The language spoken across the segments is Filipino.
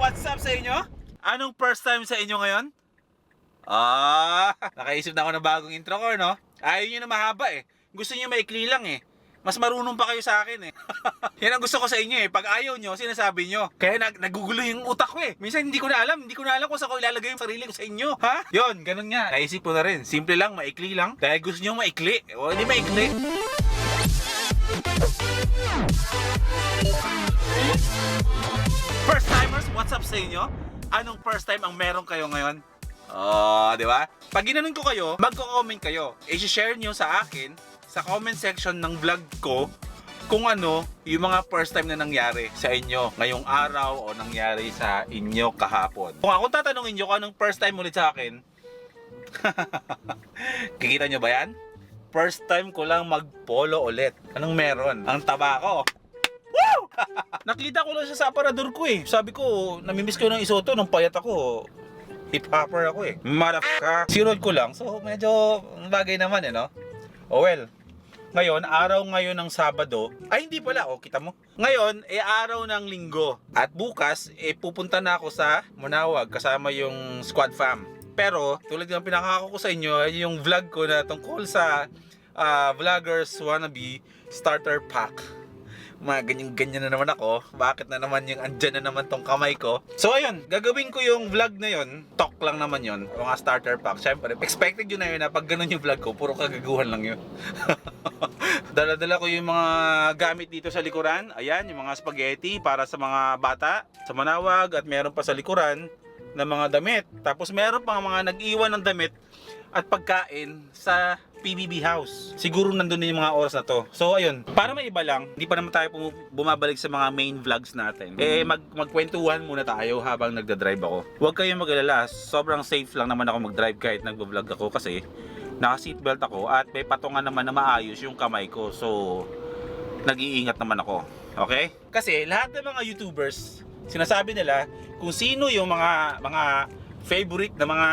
what's up sa inyo? Anong first time sa inyo ngayon? Ah, nakaisip na ako ng bagong intro ko, no? Ayaw nyo na mahaba eh. Gusto nyo maikli lang eh. Mas marunong pa kayo sa akin eh. Yan ang gusto ko sa inyo eh. Pag ayaw nyo, sinasabi nyo. Kaya nag nagugulo yung utak ko eh. Minsan hindi ko na alam. Hindi ko na alam kung saan ko ilalagay yung sarili ko sa inyo. Ha? Yon, ganun nga. Naisip ko na rin. Simple lang, maikli lang. Dahil gusto nyo maikli. O, hindi maikli. First timers, what's up sa inyo? Anong first time ang meron kayo ngayon? Oh, di ba? Pag ginanon ko kayo, magko-comment kayo. I-share nyo sa akin sa comment section ng vlog ko kung ano yung mga first time na nangyari sa inyo ngayong araw o nangyari sa inyo kahapon. Kung ako tatanungin nyo kung anong first time ulit sa akin, kikita nyo ba yan? First time ko lang mag-polo ulit. Anong meron? Ang taba ko. Nakita ko lang siya sa aparador ko eh. Sabi ko, namimiss ko ng isoto nung payat ako. Hip-hopper ako eh. Motherfucker. Sinod ko lang. So, medyo bagay naman eh, no? Oh well. Ngayon, araw ngayon ng Sabado. Ay, hindi pala. Oh, kita mo. Ngayon, eh, araw ng Linggo. At bukas, eh, pupunta na ako sa Manawag kasama yung squad fam. Pero, tulad ng pinakako ko sa inyo, yung vlog ko na tungkol sa ah, Vloggers Wannabe Starter Pack mga ganyan-ganyan na naman ako. Bakit na naman yung andyan na naman tong kamay ko? So ayun, gagawin ko yung vlog na yun. Talk lang naman yun. Mga starter pack. Siyempre, expected yun na yun na pag ganun yung vlog ko, puro kagaguhan lang yun. Dala-dala ko yung mga gamit dito sa likuran. Ayan, yung mga spaghetti para sa mga bata sa manawag at meron pa sa likuran na mga damit. Tapos meron pa mga nag-iwan ng damit at pagkain sa PBB house. Siguro nandun na yung mga oras na to. So ayun, para may iba lang, hindi pa naman tayo bumabalik sa mga main vlogs natin. Eh mag magkwentuhan muna tayo habang nagda-drive ako. Huwag kayong mag-alala, sobrang safe lang naman ako mag-drive kahit nagbo-vlog ako kasi naka seatbelt ako at may patungan naman na maayos yung kamay ko. So nag-iingat naman ako. Okay? Kasi lahat ng mga YouTubers, sinasabi nila kung sino yung mga mga favorite na mga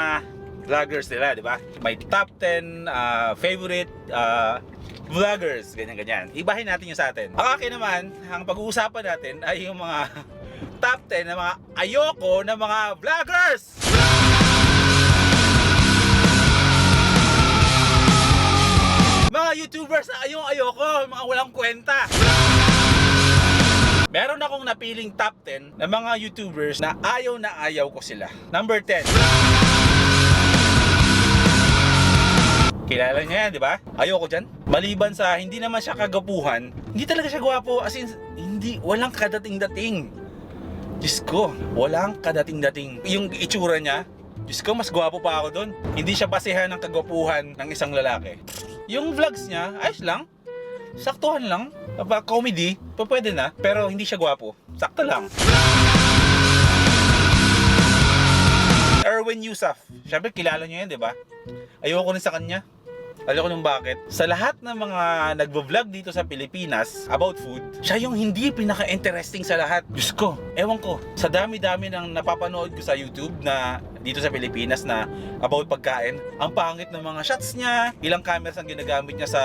vloggers nila, di ba? May top 10 ah, favorite ah, vloggers, ganyan-ganyan. Ibahin natin yung sa atin. Ang akin naman, ang pag-uusapan natin ay yung mga top 10 na mga ayoko na mga vloggers! Mga YouTubers na ayong ayoko, mga walang kwenta. Meron akong napiling top 10 na mga YouTubers na ayaw na ayaw ko sila. Number 10. Kilala niya yan, di ba? Ayoko dyan. Maliban sa hindi naman siya kagapuhan, hindi talaga siya gwapo. As in, hindi, walang kadating-dating. Diyos ko, walang kadating-dating. Yung itsura niya, Diyos ko, mas gwapo pa ako doon. Hindi siya basehan ng kagwapuhan ng isang lalaki. Yung vlogs niya, ayos lang. Saktuhan lang. Pa comedy, pa pwede na. Pero hindi siya gwapo. Sakto lang. Erwin Yusuf. Siyempre, kilala niyo yan, di ba? Ayoko rin sa kanya. Alam ko nung bakit. Sa lahat ng mga nagvo-vlog dito sa Pilipinas about food, siya yung hindi pinaka-interesting sa lahat. Diyos ko, ewan ko. Sa dami-dami ng napapanood ko sa YouTube na dito sa Pilipinas na about pagkain, ang pangit ng mga shots niya, ilang cameras ang ginagamit niya sa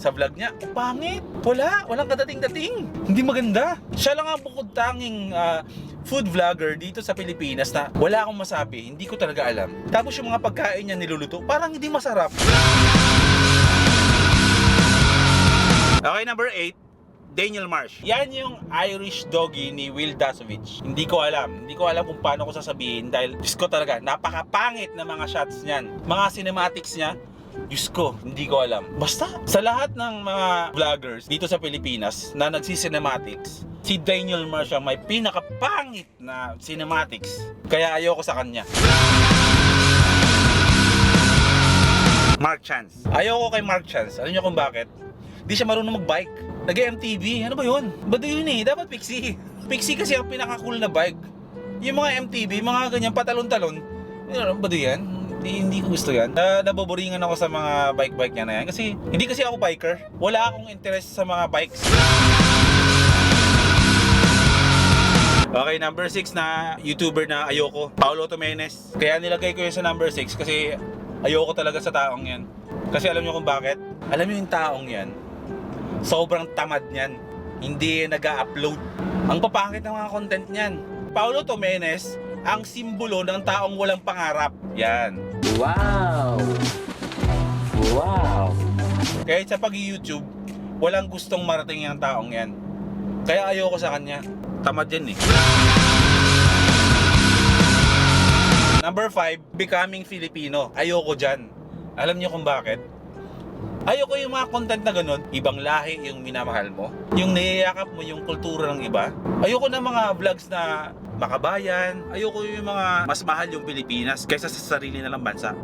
sa vlog niya, ang pangit. Wala, walang kadating-dating. Hindi maganda. Siya lang ang bukod tanging ah, food vlogger dito sa Pilipinas na wala akong masabi, hindi ko talaga alam. Tapos yung mga pagkain niya niluluto, parang hindi masarap. Okay, number 8, Daniel Marsh. Yan yung Irish doggy ni Will Dasovich. Hindi ko alam. Hindi ko alam kung paano ko sasabihin dahil Diyos ko talaga, napakapangit na mga shots niyan. Mga cinematics niya, Diyos ko, hindi ko alam. Basta, sa lahat ng mga vloggers dito sa Pilipinas na nagsi-cinematics, si Daniel Marsh ang may pinakapangit na cinematics. Kaya ayoko sa kanya. Mark Chance. Ayoko kay Mark Chance. Alam niyo kung bakit? Di siya marunong mag-bike. Nag-MTB. Ano ba yun? Ba't yun eh? Dapat Pixie. Pixie kasi ang pinaka-cool na bike. Yung mga MTB, mga ganyan patalon-talon. Ano ba yan? Hindi, ko gusto yan. Na, naboboringan ako sa mga bike-bike niya na yan. Kasi hindi kasi ako biker. Wala akong interest sa mga bikes. Okay, number 6 na YouTuber na ayoko. Paulo Tomenes. Kaya nilagay ko yun sa number 6 kasi ayoko talaga sa taong yan. Kasi alam nyo kung bakit? Alam nyo yung taong yan, sobrang tamad niyan. Hindi nag upload Ang papangit ng mga content niyan. Paulo Tomenes, ang simbolo ng taong walang pangarap. Yan. Wow! Wow! Kahit sa pag-YouTube, walang gustong marating yung taong yan. Kaya ayoko sa kanya. Tamad yan eh. Number 5, becoming Filipino. Ayoko dyan. Alam niyo kung bakit? Ayoko yung mga content na ganun, ibang lahi yung minamahal mo, yung niyayakap mo yung kultura ng iba. Ayoko ng mga vlogs na makabayan, ayoko yung mga mas mahal yung Pilipinas kaysa sa sarili nilang bansa.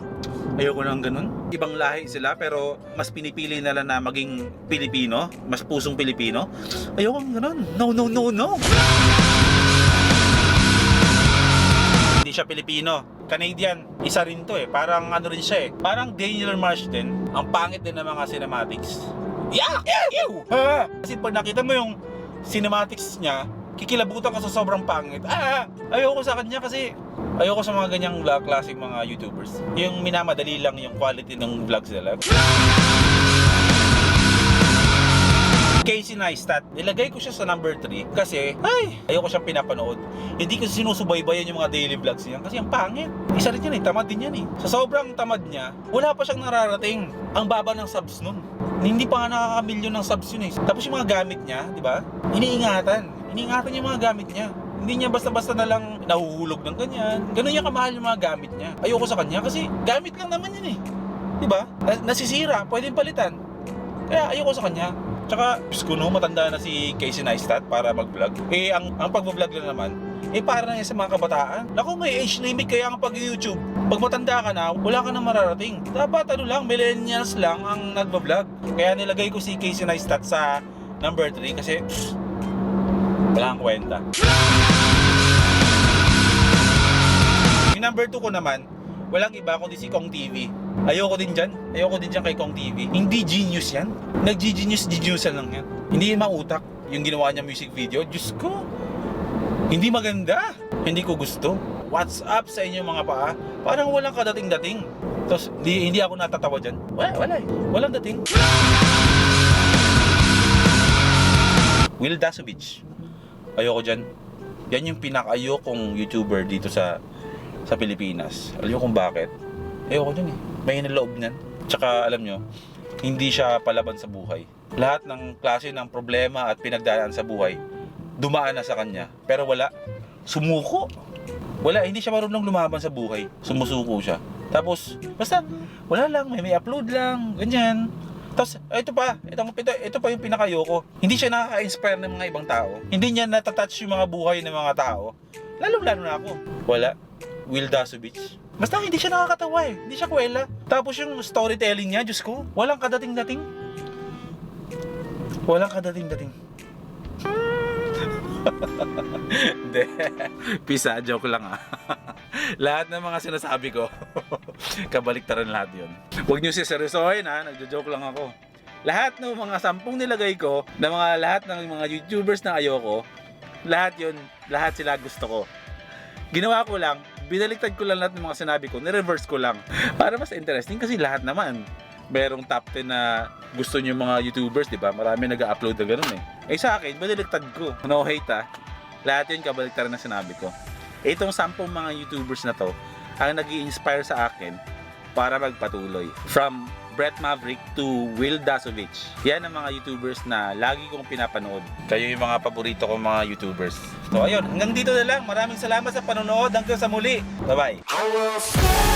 Ayoko nang ganun. Ibang lahi sila pero mas pinipili nila na maging Pilipino, mas pusong Pilipino. Ayoko ganun. No, no, no, no. Hindi siya Pilipino. Canadian. Isa rin to eh. Parang ano rin siya eh. Parang Daniel Marsh din. Ang pangit din ng mga cinematics. Yeah! Ew! Ah! Kasi pag nakita mo yung cinematics niya, kikilabutan ka sa sobrang pangit. Ah! Ayoko sa kanya kasi ayoko sa mga ganyang vlog klaseng mga YouTubers. Yung minamadali lang yung quality ng vlogs nila. Casey Neistat, nilagay ko siya sa number 3 kasi, ay, ayoko siyang pinapanood. Hindi ko sinusubaybayan yung mga daily vlogs niya kasi ang pangit. Isa rin yan eh, tamad din yan eh. Sa sobrang tamad niya, wala pa siyang nararating. Ang baba ng subs nun. Hindi pa nga nakaka-milyon ng subs yun eh. Tapos yung mga gamit niya, di ba? Iniingatan. Iniingatan yung mga gamit niya. Hindi niya basta-basta na lang nahuhulog ng ganyan. Ganun niya kamahal yung mga gamit niya. Ayoko sa kanya kasi gamit lang naman yun eh. Di ba? Na- nasisira, pwedeng palitan. Kaya ayoko sa kanya. Tsaka, ko no, matanda na si Casey Neistat para mag-vlog. Eh, ang, ang pag-vlog lang naman, eh para na yan sa mga kabataan. Naku, may age limit kaya ang pag-YouTube. Pag matanda ka na, wala ka na mararating. Dapat ano lang, millennials lang ang nagbablog. Kaya nilagay ko si Casey Neistat sa number 3 kasi pff, wala kwenta. Yung number 2 ko naman, walang iba kundi si Kong TV. Ayoko din dyan. Ayoko din dyan kay Kong TV. Hindi genius yan. Nag-genius, geniusan lang yan. Hindi yung mautak yung ginawa niya music video. Diyos ko. Hindi maganda. Hindi ko gusto. What's up sa inyo mga paa? Parang walang kadating-dating. Tapos, di, hindi ako natatawa dyan. Wala, wala eh. Walang dating. Will Dasovich. Ayoko dyan. Yan yung pinaka-ayokong YouTuber dito sa sa Pilipinas. Alam niyo kung bakit? Ayoko dyan eh. May loob niyan. Tsaka alam nyo, hindi siya palaban sa buhay. Lahat ng klase ng problema at pinagdaan sa buhay, dumaan na sa kanya. Pero wala. Sumuko. Wala, hindi siya marunong lumaban sa buhay. Sumusuko siya. Tapos, basta, wala lang, may, may upload lang, ganyan. Tapos, ito pa, ito, ito, ito pa yung pinakayoko. Hindi siya nakaka-inspire ng mga ibang tao. Hindi niya natatouch yung mga buhay ng mga tao. Lalo-lalo na ako. Wala. Will Dasovich. Basta hindi siya nakakatawa eh. Hindi siya kwela. Tapos yung storytelling niya, Diyos ko, walang kadating-dating. Walang kadating-dating. Hindi. Pisa, joke lang ah. lahat ng mga sinasabi ko, kabaliktaran lahat yun. Huwag niyo siseryosohin ha, nagjo-joke lang ako. Lahat ng mga sampung nilagay ko, na mga lahat ng mga YouTubers na ayoko, lahat yun, lahat sila gusto ko. Ginawa ko lang, binaliktad ko lang lahat ng mga sinabi ko, ni-reverse ko lang. Para mas interesting kasi lahat naman, merong top 10 na gusto niyo mga YouTubers, di ba? Marami nag-upload na ganun eh. Eh sa akin, binaliktad ko. No hate ah. Lahat yun kabaliktaran na sinabi ko. Itong sampung mga YouTubers na to, ang nag inspire sa akin para magpatuloy. From Brett Maverick to Will Dasovich. Yan ang mga YouTubers na lagi kong pinapanood. Kayo yung mga paborito kong mga YouTubers. So ayun, hanggang dito na lang. Maraming salamat sa panonood. Hanggang sa muli. Bye-bye.